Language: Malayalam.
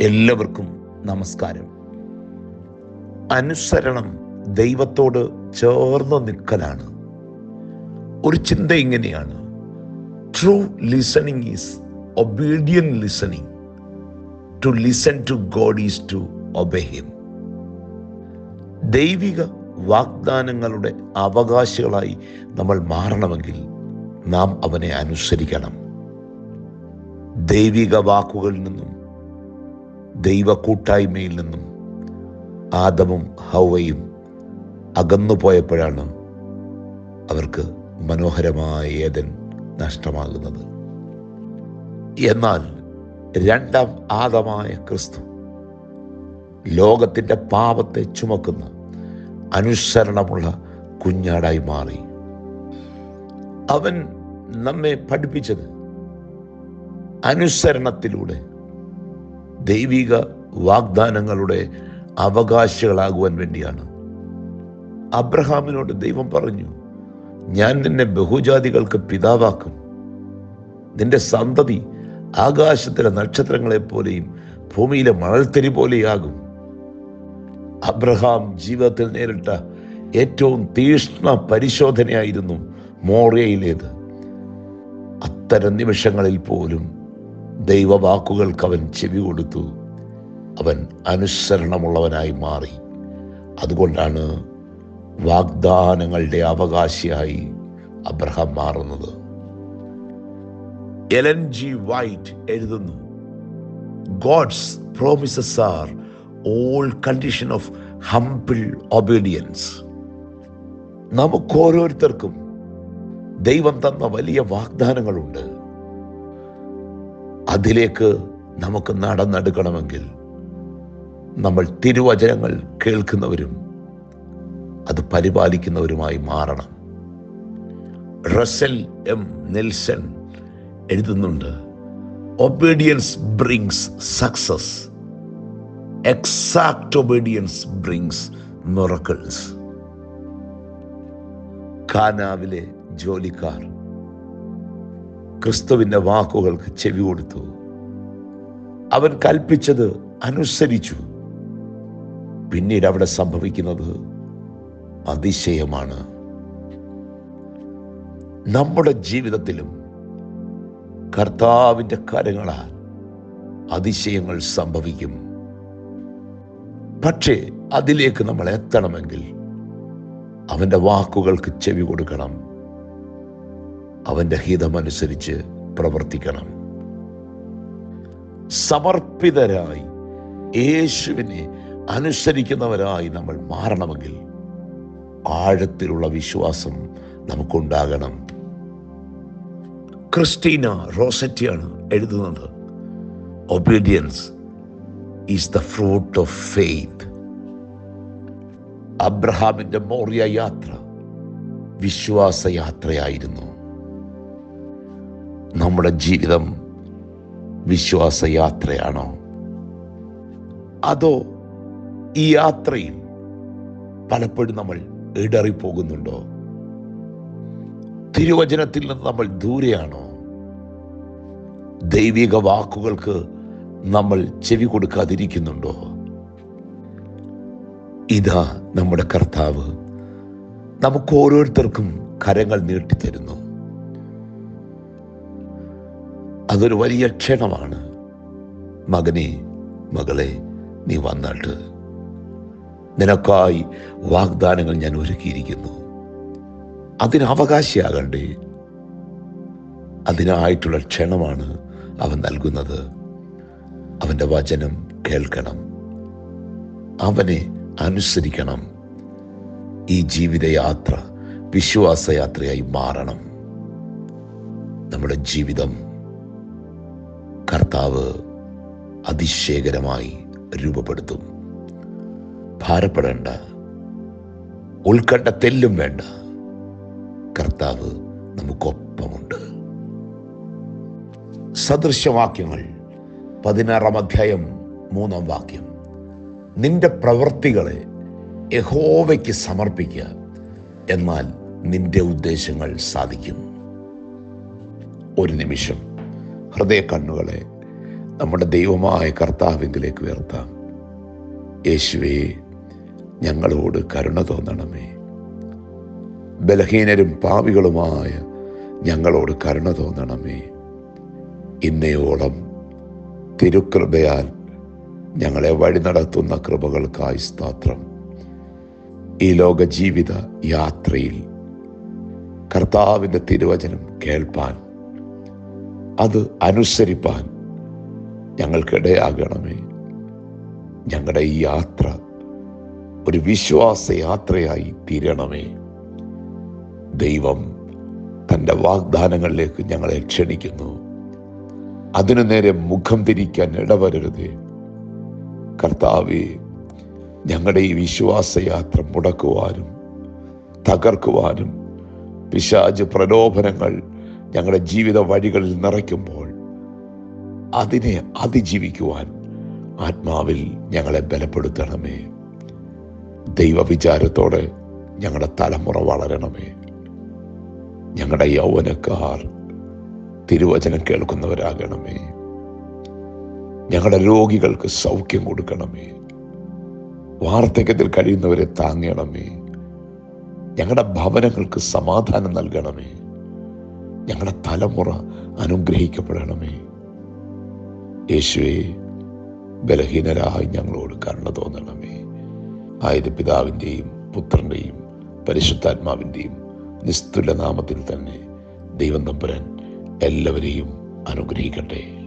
എല്ലാവർക്കും നമസ്കാരം. അനുസരണം ദൈവത്തോട് ചേർന്ന് നിൽക്കലാണ്. ഒരു ചിന്ത ഇങ്ങനെയാണ്. True listening is obedient listening to listen to God is to obey him ദൈവിക വാഗ്ദാനങ്ങളുടെ അവകാശികളായി നമ്മൾ മാറണമെങ്കിൽ നാം അവനെ അനുസരിക്കണം. ദൈവിക വാക്കുകളിൽ നിന്നും ദൈവ കൂട്ടായ്മയിൽ നിന്നും ആദമും ഹൗവയും അകന്നു പോയപ്പോഴാണ് അവർക്ക് മനോഹരമായ ഏതൻ നഷ്ടമാകുന്നത്. എന്നാൽ രണ്ടാം ആദമായ ക്രിസ്തു ലോകത്തിന്റെ പാപത്തെ ചുമക്കുന്ന അനുസരണമുള്ള കുഞ്ഞാടായി മാറി. അവൻ നമ്മെ പഠിപ്പിച്ചത് അനുസരണത്തിലൂടെ ദൈവിക വാഗ്ദാനങ്ങളുടെ അവകാശികളാകുവാൻ വേണ്ടിയാണ്. അബ്രഹാമിനോട് ദൈവം പറഞ്ഞു ഞാൻ നിന്നെ ബഹുജാതികൾക്ക് പിതാവാക്കും. നിന്റെ സന്തതി ആകാശത്തിലെ നക്ഷത്രങ്ങളെ പോലെയും ഭൂമിയിലെ മണൽത്തരി പോലെയാകും. അബ്രഹാം ജീവിതത്തിൽ നേരിട്ട ഏറ്റവും തീഷ്ണ പരിശോധനയായിരുന്നു മോറിയയിലേത്. അത്തരം നിമിഷങ്ങളിൽ പോലും ദൈവവാക്കുകൾക്ക് അവൻ ചെവി കൊടുത്തു. അവൻ അനുസരണമുള്ളവനായി മാറി. അതുകൊണ്ടാണ് വാഗ്ദാനങ്ങളുടെ അവകാശിയായി അബ്രഹാം മാറുന്നത്. എലൻ ജി വൈറ്റ് എഴുതുന്നു God's promises are all condition of humble obedience നമുക്ക് ഓരോരുത്തർക്കും ദൈവം തന്ന വലിയ വാഗ്ദാനങ്ങളുണ്ട്. അതിലേക്ക് നമുക്ക് നടന്നെടുക്കണമെങ്കിൽ നമ്മൾ തിരുവചനങ്ങൾ കേൾക്കുന്നവരും അത് പരിപാലിക്കുന്നവരുമായി മാറണം. റസൽ എം നെൽസൺ എഴുതുന്നുണ്ട് obedience brings success exact obedience brings miracles കാനാവിലെ ജോലിക്കാർ ക്രിസ്തുവിന്റെ വാക്കുകൾക്ക് ചെവി കൊടുത്തു. അവൻ കൽപ്പിച്ചത് അനുസരിച്ചു. പിന്നീട് അവിടെ സംഭവിക്കുന്നത് അതിശയമാണ്. നമ്മുടെ ജീവിതത്തിലും കർത്താവിന്റെ കരങ്ങളാൽ അതിശയങ്ങൾ സംഭവിക്കും. പക്ഷേ അതിലേക്ക് നമ്മൾ എത്തണമെങ്കിൽ അവന്റെ വാക്കുകൾക്ക് ചെവി കൊടുക്കണം. അവന്റെ ഹിതമനുസരിച്ച് പ്രവർത്തിക്കണം. സമർപ്പിതരായി യേശുവിനെ അനുസരിക്കുന്നവരായി നമ്മൾ മാറണമെങ്കിൽ ആഴത്തിലുള്ള വിശ്വാസം നമുക്കുണ്ടാകണം. ക്രിസ്റ്റീന റോസറ്റിയാണ് എഴുതുന്നത്. Obedience is the fruit of faith അബ്രഹാമിന്റെ മോറിയ യാത്ര വിശ്വാസ യാത്രയായിരുന്നു നമ്മുടെ ജീവിതം വിശ്വാസയാത്രയാണോ? അതോ ഈ യാത്രയിൽ പലപ്പോഴും നമ്മൾ ഇടറിപ്പോകുന്നുണ്ടോ? തിരുവചനത്തിൽ നിന്ന് നമ്മൾ ദൂരെയാണോ? ദൈവിക വാക്കുകൾക്ക് നമ്മൾ ചെവി കൊടുക്കാതിരിക്കുന്നുണ്ടോ? ഇതാ നമ്മുടെ കർത്താവ്. നമുക്ക് ഓരോരുത്തർക്കും കരങ്ങൾ നീട്ടിത്തരുന്നു അതൊരു വലിയ ക്ഷണമാണ്. മകനെ മകളെ നീ വന്നിട്ട്. നിനക്കായി വാഗ്ദാനങ്ങൾ ഞാൻ ഒരുക്കിയിരിക്കുന്നു. അതിന് അവകാശിയാകണ്ടേ. അതിനായിട്ടുള്ള ക്ഷണമാണ് അവൻ നൽകുന്നത്. അവന്റെ വചനം കേൾക്കണം. അവനെ അനുസരിക്കണം. ഈ ജീവിതയാത്ര വിശ്വാസയാത്രയായി മാറണം. നമ്മുടെ ജീവിതം കർത്താവ് അതിശയകരമായി രൂപപ്പെടുത്തും. ഭാരപ്പെടേണ്ട. ഉൾക്കണ്ട തെല്ലും വേണ്ട. കർത്താവ് നമുക്കൊപ്പമുണ്ട്. സദൃശവാക്യങ്ങൾ പതിനാറാം അധ്യായം മൂന്നാം വാക്യം. നിന്റെ പ്രവൃത്തികളെ യഹോവയ്ക്ക് സമർപ്പിക്കുക എന്നാൽ നിന്റെ ഉദ്ദേശങ്ങൾ സാധിക്കും. ഒരു നിമിഷം ഹൃദയ കണ്ണുകളെ നമ്മുടെ ദൈവമായ കർത്താവിങ്കിലേക്ക് ഉയർത്താം. യേശുവേ ഞങ്ങളോട് കരുണ തോന്നണമേ. ബലഹീനരും പാവികളുമായ ഞങ്ങളോട് കരുണ തോന്നണമേ. ഇന്നയോളം തിരുകൃപയാൽ ഞങ്ങളെ വഴി നടത്തുന്ന കൃപകൾക്കായി സ്തോത്രം. ഈ ലോക ജീവിത യാത്രയിൽ കർത്താവിന്റെ തിരുവചനം കേൾപ്പാൻ അത് അനുസരിപ്പാൻ ഞങ്ങൾക്കിടയാകണമേ. ഞങ്ങളുടെ ഈ യാത്ര ഒരു വിശ്വാസ യാത്രയായി തീരണമേ. ദൈവം തന്റെ വാഗ്ദാനങ്ങളിലേക്ക് ഞങ്ങളെ ക്ഷണിക്കുന്നു. അതിനു നേരെ മുഖം തിരിക്കാൻ ഇടവരരുത്. കർത്താവെ ഞങ്ങളുടെ ഈ വിശ്വാസയാത്ര മുടക്കുവാനും തകർക്കുവാനും പിശാജ് പ്രലോഭനങ്ങൾ ഞങ്ങളുടെ ജീവിത വഴികളിൽ നിറയ്ക്കുമ്പോൾ അതിനെ അതിജീവിക്കുവാൻ ആത്മാവിൽ ഞങ്ങളെ ബലപ്പെടുത്തണമേ. ദൈവവിചാരത്തോടെ ഞങ്ങളുടെ തലമുറ വളരണമേ. ഞങ്ങളുടെ യൗവനക്കാർ തിരുവചനം കേൾക്കുന്നവരാകണമേ. ഞങ്ങളുടെ രോഗികൾക്ക് സൗഖ്യം കൊടുക്കണമേ. വാർദ്ധക്യത്തിൽ കഴിയുന്നവരെ താങ്ങണമേ. ഞങ്ങളുടെ ഭവനങ്ങൾക്ക് സമാധാനം നൽകണമേ. ഞങ്ങളുടെ തലമുറ അനുഗ്രഹിക്കപ്പെടണമേ. യേശുവെ ബലഹീനരായി ഞങ്ങളോട് കരുണ തോന്നണമേ. ആയത് പിതാവിന്റെയും പുത്രന്റെയും പരിശുദ്ധാത്മാവിന്റെയും നിസ്തുല നാമത്തിൽ തന്നെ ദൈവം തമ്പുരൻ എല്ലാവരെയും അനുഗ്രഹിക്കട്ടെ.